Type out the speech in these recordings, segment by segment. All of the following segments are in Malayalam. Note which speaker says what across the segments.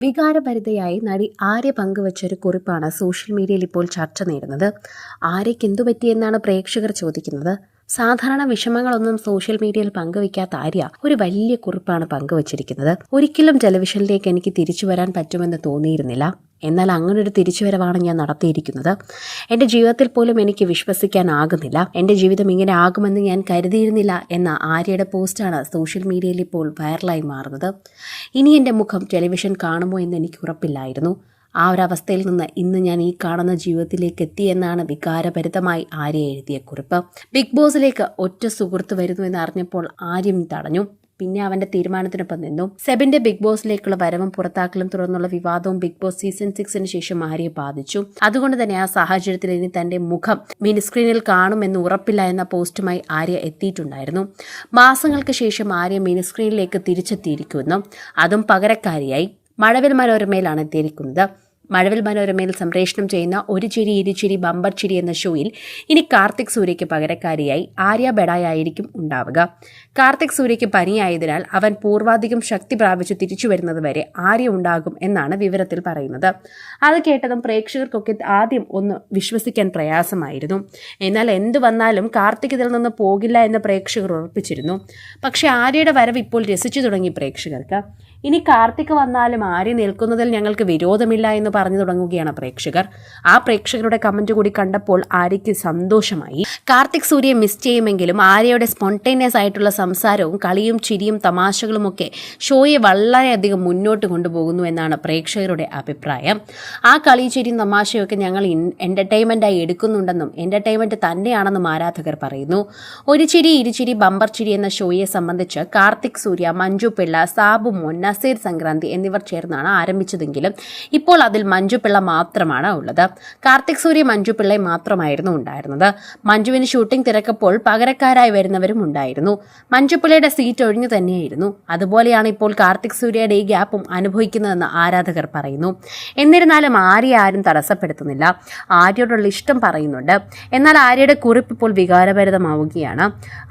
Speaker 1: വികാരഭരിതയായി നടി ആര്യ പങ്കുവച്ചൊരു കുറിപ്പാണ് സോഷ്യൽ മീഡിയയിൽ ഇപ്പോൾ ചർച്ച നേടുന്നത് ആര്യയ്ക്ക് എന്തു പറ്റിയെന്നാണ് പ്രേക്ഷകർ ചോദിക്കുന്നത്. സാധാരണ വിഷമങ്ങളൊന്നും സോഷ്യൽ മീഡിയയിൽ പങ്കുവയ്ക്കാത്ത ആര്യ ഒരു വലിയ കുറിപ്പാണ് പങ്കുവച്ചിരിക്കുന്നത്. ഒരിക്കലും ടെലിവിഷനിലേക്ക് എനിക്ക് തിരിച്ചു വരാൻ പറ്റുമെന്ന് തോന്നിയിരുന്നില്ല. എന്നാൽ അങ്ങനൊരു തിരിച്ചുവരവാണ് ഞാൻ നടത്തിയിരിക്കുന്നത്. എന്റെ ജീവിതത്തിൽ പോലും എനിക്ക് വിശ്വസിക്കാനാകുന്നില്ല. എന്റെ ജീവിതം ഇങ്ങനെ ആകുമെന്ന് ഞാൻ കരുതിയിരുന്നില്ല എന്ന ആര്യയുടെ പോസ്റ്റാണ് സോഷ്യൽ മീഡിയയിൽ ഇപ്പോൾ വൈറലായി മാറുന്നത്. ഇനി എന്റെ മുഖം ടെലിവിഷൻ കാണുമോ എന്ന് എനിക്ക് ഉറപ്പില്ലായിരുന്നു. ആ ഒരു അവസ്ഥയിൽ നിന്ന് ഇന്ന് ഞാൻ ഈ കാണുന്ന ജീവിതത്തിലേക്ക് എത്തിയെന്നാണ് വികാരഭരിതമായി ആര്യ എഴുതിയ കുറിപ്പ്. ബിഗ് ബോസിലേക്ക് ഒറ്റ സുഹൃത്ത് വരുന്നു എന്ന് അറിഞ്ഞപ്പോൾ ആര്യം തടഞ്ഞു. പിന്നെ അവന്റെ തീരുമാനത്തിനൊപ്പം നിന്നു. സെബിന്റെ ബിഗ് ബോസിലേക്കുള്ള വരവും പുറത്താക്കലും തുടർന്നുള്ള വിവാദവും ബിഗ് ബോസ് സീസൺ സിക്സിന് ശേഷം ആര്യെ ബാധിച്ചു. അതുകൊണ്ട് തന്നെ ആ സാഹചര്യത്തിൽ ഇനി തന്റെ മുഖം മിനിസ്ക്രീനിൽ കാണുമെന്ന് ഉറപ്പില്ല എന്ന പോസ്റ്റുമായി ആര്യ എത്തിയിട്ടുണ്ടായിരുന്നു. മാസങ്ങൾക്ക് ശേഷം ആര്യ മിനിസ്ക്രീനിലേക്ക് തിരിച്ചെത്തിയിരിക്കുന്നു. അതും പകരക്കാരിയായി. മഴവിൽ മനോരമയിലാണ് എത്തിയിരിക്കുന്നത്. മഴവിൽ മനോരമയിൽ സംപ്രേഷണം ചെയ്യുന്ന ഒരു ചിരി ഇരുചിരി ബമ്പർ ചിരി എന്ന ഷോയിൽ ഇനി കാർത്തിക് സൂര്യയ്ക്ക് പകരക്കാരിയായി ആര്യ ബെഡായി ആയിരിക്കും ഉണ്ടാവുക. കാർത്തിക് സൂര്യയ്ക്ക് പനിയായതിനാൽ അവൻ പൂർവാധികം ശക്തി പ്രാപിച്ച് തിരിച്ചു വരുന്നത് വരെ ആര്യ ഉണ്ടാകും എന്നാണ് വിവരത്തിൽ പറയുന്നത്. അത് കേട്ടതും പ്രേക്ഷകർക്കൊക്കെ ആദ്യം ഒന്ന് വിശ്വസിക്കാൻ പ്രയാസമായിരുന്നു. എന്നാൽ എന്തു വന്നാലും കാർത്തിക് ഇതിൽ നിന്ന് പോകില്ല എന്ന് പ്രേക്ഷകർ ഉറപ്പിച്ചിരുന്നു. പക്ഷേ ആര്യയുടെ വരവ് ഇപ്പോൾ രസിച്ചു തുടങ്ങി പ്രേക്ഷകർക്ക്. ഇനി കാർത്തിക് വന്നാലും ആര്യ നിൽക്കുന്നതിൽ ഞങ്ങൾക്ക് വിരോധമില്ല എന്ന് പറഞ്ഞു തുടങ്ങുകയാണ് പ്രേക്ഷകർ. ആ പ്രേക്ഷകരുടെ കമന്റ് കൂടി കണ്ടപ്പോൾ ആര്യയ്ക്ക് സന്തോഷമായി. കാർത്തിക് സൂര്യ മിസ് ചെയ്യുമെങ്കിലും ആര്യയുടെ സ്പോണ്ടേനിയസ് ആയിട്ടുള്ള സംസാരവും കളിയും ചിരിയും തമാശകളും ഒക്കെ ഷോയെ വളരെയധികം മുന്നോട്ട് കൊണ്ടുപോകുന്നു എന്നാണ് പ്രേക്ഷകരുടെ അഭിപ്രായം. ആ കളി ചിരിയും തമാശയൊക്കെ ഞങ്ങൾ എന്റർടൈൻമെന്റായി എടുക്കുന്നുണ്ടെന്നും എന്റർടൈൻമെന്റ് തന്നെയാണെന്നും ആരാധകർ പറയുന്നു. ഒരു ചിരി ഇരുചിരി ബമ്പർ ചിരി എന്ന ഷോയെ സംബന്ധിച്ച് കാർത്തിക് സൂര്യ മഞ്ജു പിള്ള സാബു മോൻ നസീർ സംക്രാന്തി എന്നിവർ ചേർന്നാണ് ആരംഭിച്ചതെങ്കിലും ഇപ്പോൾ അതിൽ മഞ്ജുപിള്ള മാത്രമാണ് ഉള്ളത്. കാർത്തിക് സൂര്യ മഞ്ജുപിള്ള മാത്രമായിരുന്നു ഉണ്ടായിരുന്നത്. മഞ്ജുവിന് ഷൂട്ടിംഗ് തിരക്കപ്പോൾ പകരക്കാരായി വരുന്നവരും ഉണ്ടായിരുന്നു. മഞ്ജുപിള്ളയുടെ സീറ്റ് ഒഴിഞ്ഞു തന്നെയായിരുന്നു. അതുപോലെയാണ് ഇപ്പോൾ കാർത്തിക് സൂര്യയുടെ ഈ ഗ്യാപ്പും അനുഭവിക്കുന്നതെന്ന് ആരാധകർ പറയുന്നു. എന്നിരുന്നാലും ആര്യ ആരും തടസ്സപ്പെടുത്തുന്നില്ല. ആര്യയോടുള്ള ഇഷ്ടം പറയുന്നുണ്ട്. എന്നാൽ ആര്യയുടെ കുറിപ്പ് ഇപ്പോൾ വികാരഭരിതമാവുകയാണ്.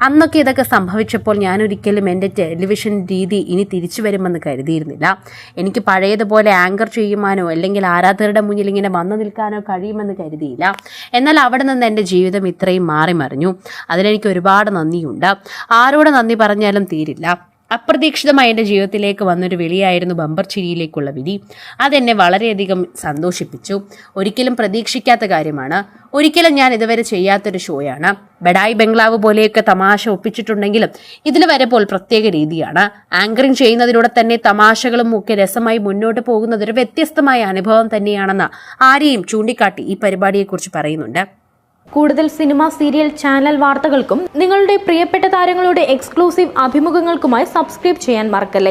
Speaker 1: അന്നൊക്കെ ഇതൊക്കെ സംഭവിച്ചപ്പോൾ ഞാനൊരിക്കലും എന്റെ ടെലിവിഷൻ രീതി ഇനി തിരിച്ചു വരുമെന്ന് കരുതിയിരുന്നില്ല. എനിക്ക് പഴയതുപോലെ ആങ്കർ ചെയ്യുവാനോ അല്ലെങ്കിൽ ആരാധകരുടെ മുന്നിൽ ഇങ്ങനെ വന്നു നിൽക്കാനോ കഴിയുമെന്ന് കരുതിയില്ല. എന്നാൽ അവിടെ നിന്ന് എന്റെ ജീവിതം ഇത്രയും മാറി മറിഞ്ഞു. അതിനെനിക്ക് ഒരുപാട് നന്ദിയുണ്ട്. ആരോട് നന്ദി പറഞ്ഞാലും തീരില്ല. അപ്രതീക്ഷിതമായി എന്റെ ജീവിതത്തിലേക്ക് വന്നൊരു വിളിയായിരുന്നു ബമ്പർ ചിരിയിലേക്കുള്ള വിധി. അതെന്നെ വളരെയധികം സന്തോഷിപ്പിച്ചു. ഒരിക്കലും പ്രതീക്ഷിക്കാത്ത കാര്യമാണ്. ഒരിക്കലും ഞാൻ ഇതുവരെ ചെയ്യാത്തൊരു ഷോയാണ് ബഡായി ബംഗ്ലാവ് പോലെയൊക്കെ തമാശ ഒപ്പിച്ചിട്ടുണ്ടെങ്കിലും ഇതിൽ വരപ്പോൾ പ്രത്യേക രീതിയാണ്. ആങ്കറിംഗ് ചെയ്യുന്നതിലൂടെ തന്നെ തമാശകളും ഒക്കെ രസമായി മുന്നോട്ട് പോകുന്നത് ഒരു വ്യത്യസ്തമായ അനുഭവം തന്നെയാണെന്ന് ആരെയും ചൂണ്ടിക്കാട്ടി ഈ പരിപാടിയെക്കുറിച്ച് പറയുന്നുണ്ട്.
Speaker 2: കൂടുതൽ സിനിമ സീരിയൽ ചാനൽ വാർത്തകൾക്കും നിങ്ങളുടെ പ്രിയപ്പെട്ട താരങ്ങളുടെ എക്സ്ക്ലൂസീവ് അഭിമുഖങ്ങൾക്കുമായി സബ്സ്ക്രൈബ് ചെയ്യാൻ മറക്കല്ലേ?